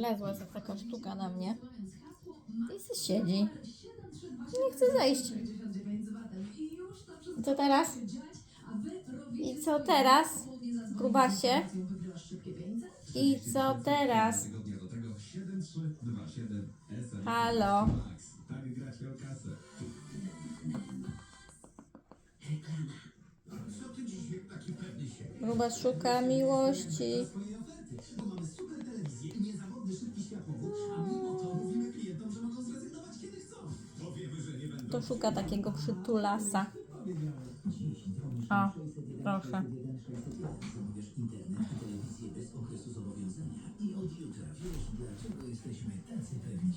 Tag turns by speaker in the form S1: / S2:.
S1: Wlezła za taka sztuka na mnie. I se siedzi. Nie chce zejść. I co teraz? I co teraz? Grubasie? I co teraz?
S2: Tygodnia do tego 7327 SL
S1: Halo?
S2: Max. Tak gracie
S3: Powiemy, że nie będą.
S1: To szuka takiego przytulasa. O, proszę.
S3: Bez okresu zobowiązania i od jutra wiesz, dlaczego jesteśmy tacy pewni